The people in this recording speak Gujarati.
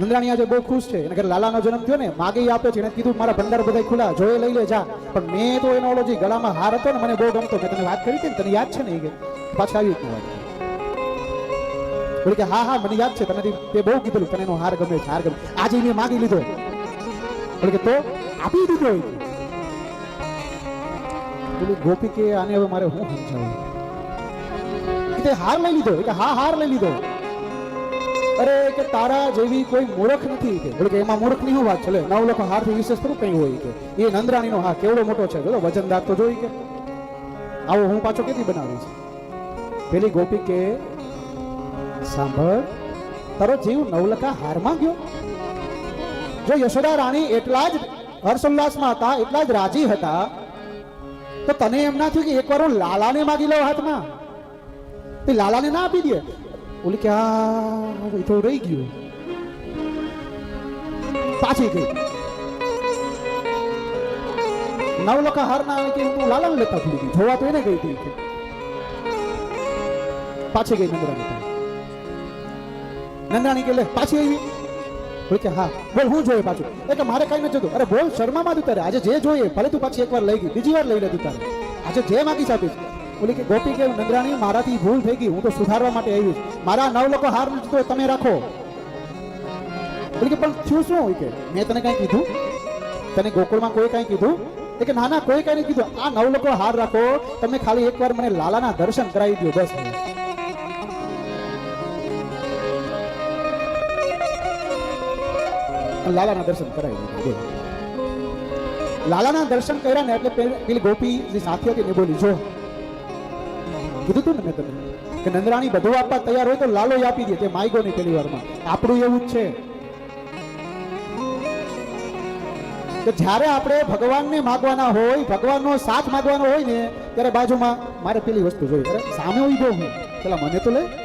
નંદરાણી આજે બહુ ખુશ છે. એને ઘરે લાલાનો જન્મ થયો ને, માગી આપે છે. એને કીધું, મારા ભંડાર બધા ખુલ્લા જોઈ લઈ લે જા પણ મેં તો એનો ઓલો ગળામાં હાર હતો ને, મને બહુ ગમતો મેં તને વાત કરી હતી ને, તને યાદ છે ને એ પાછા આવી રીતનું વાત કે, હા હા, મને યાદ છે. તને તે બહુ કીધેલું, તને એનો હાર ગમે છે, હાર ગમે આજે મેં માગી લીધો. કે, તો આપી દીધો બોલી, ગોપી કે, આને હવે મારે હું સમજાવું? તે હાર લઈ લીધો. કે, હા, હાર લઈ લીધો. અરે કે તારા જેવી કોઈ મૂર્ખ નથી કે. બોલે કે એમાં મૂર્ખની શું વાત છે? નવ લોકો હારથી વિશેષ થોડું કંઈ હોય કે. એ નંદરાણીનો હા કેવડો મોટો છે? જો વજનદાર તો જોઈ કે. આવો હું પાછો કેથી છે પેલી ગોપી કે, સાંભળ, તારો જીવ નવલખા હારમાં ગયો. જો યશોદા રાણી એટલા જ હર્ષોલ્લાસમાં હતા, એટલા જ રાજી હતા, તો તને એમ ના થયું કે એકવાર હું લાલાને માગી લઉં હાથમાં? તે લાલાને ના આપી દે. ઓલી કે આ તો રહી ગયું પાછી ગઈ નવ લખા હાર ના કે હું લાલન લેતા ભૂલી ગઈ જોવા તો એને ગઈ હતી પાછી ગઈ નંદરાણી. નંદરાણી કે લે પાછી આવી બોલ કે હા બોલ હું જોઈએ પાછું એ કે મારે કઈ નથી જોતું અરે બોલ શર્મામાં તું તારે આજે જે જોઈએ ભલે તું પાછી એકવાર લઈ ગઈ બીજી વાર લઈ લે તું તારે આજે જે માગીશ આપીશ બોલી કે, ગોપી કે, નંદરાણી, મારાથી ભૂલ થઈ ગઈ. હું તો સુધારવા માટે આવી મારા નવ લોકો હાર તો તમે રાખો. બોલી કે, પણ થયું શું? કે, મેં તને કાંઈ કીધું? તને ગોકુળમાં કોઈ કાંઈ કીધું? એ ના ના, કોઈ કાંઈ કીધું. આ નવ લોકો હાર રાખો. તમે ખાલી એકવાર મને લાલાના દર્શન કરાવી દો બસ. લાલાના દર્શન કરાવી લાલાના દર્શન કર્યા ને એટલે પેલી ગોપી, જે સાથી હતી ને બોલી, જો કીધું હતું ને મેં તમને કે નંદરાણી બધું આપવા તૈયાર હોય તો લાલો આપી દે તે માયગો ની પેલી વારમાં. આપણું એવું જ છે. કે જ્યારે આપણે ભગવાનને માગવાના હોય, ભગવાનનો સાથ માગવાનો હોય ને, ત્યારે બાજુમાં મારે પેલી વસ્તુ જોઈએ સામે ઊભો હું, પેલા મને તો લે.